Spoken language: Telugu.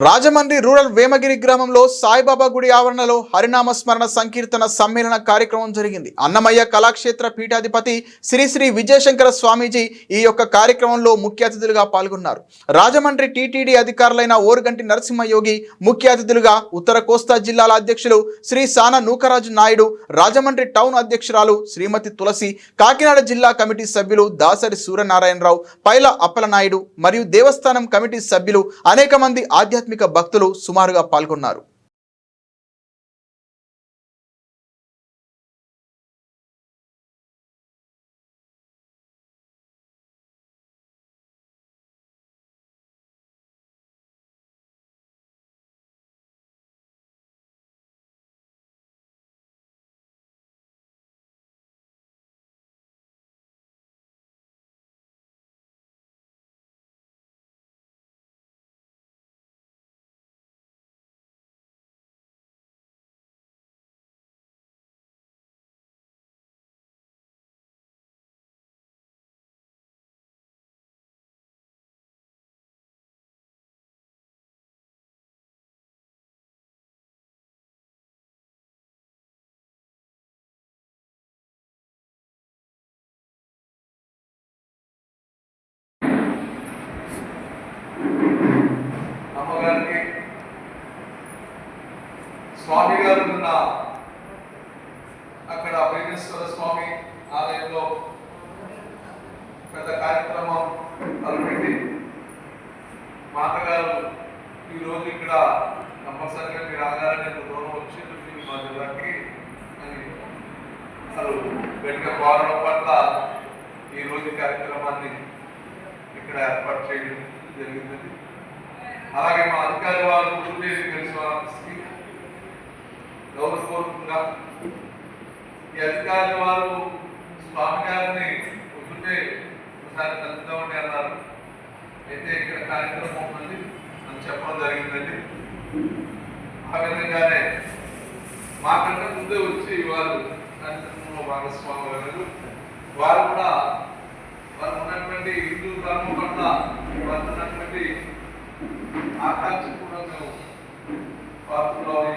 రాజమండ్రి రూరల్ వేమగిరి గ్రామంలో సాయిబాబా గుడి ఆవరణలో హరినామ స్మరణ సంకీర్తన సమ్మేళన కార్యక్రమం జరిగింది. అన్నమయ్య కళాక్షేత్ర పీఠాధిపతి శ్రీ శ్రీ విజయశంకర స్వామీజీ ఈ యొక్క కార్యక్రమంలో ముఖ్య అతిథులుగా పాల్గొన్నారు. రాజమండ్రి టీటీడీ అధికారులైన ఓరుగంటి నరసింహయోగి ముఖ్య అతిథులుగా ఉత్తర కోస్తా జిల్లాల అధ్యక్షులు శ్రీ సాన నూకరాజు నాయుడు రాజమండ్రి టౌన్ అధ్యక్షురాలు శ్రీమతి తులసి కాకినాడ జిల్లా కమిటీ సభ్యులు దాసరి సూర్యనారాయణరావు పైల అప్పలనాయుడు మరియు దేవస్థానం కమిటీ సభ్యులు అనేక మంది ఆధ్యాత్మిక భక్తులు సుమారుగా పాల్గొన్నారు. స్వామి గారు ఉన్న అక్కడ భైరేశ్వర స్వామి ఆలయంలో పెద్ద కార్యక్రమం తలపెట్టి మాతగారు ఈరోజు ఇక్కడ కంపల్సరిగా మీరు ఆగాలని దూరం వచ్చి మీరు మా జిల్లాకి అని అసలు గట్టిగా కోరడం పట్ల ఈరోజు కార్యక్రమాన్ని ఇక్కడ ఏర్పాటు చేయడం జరిగింది. అలాగే మా అధికారి వారు గురుదేవి కలిసి ఈ అధికారుల వారు స్వామి గారిని పొద్దున్నే ఒకసారి కలుద్దామని అన్నారు. అయితే ఇక్కడ కార్యక్రమం ఉంది అని చెప్పడం జరిగిందండి. ఆ విధంగానే మాకంటే ముందే వచ్చి వారు కార్యక్రమంలో భాగస్వామి గారు వారు కూడా వారు ఉన్నటువంటి హిందూ ధర్మం పట్ల వారు ఉన్నటువంటి ఆకాంక్ష కూడా మేము పాత్రలోని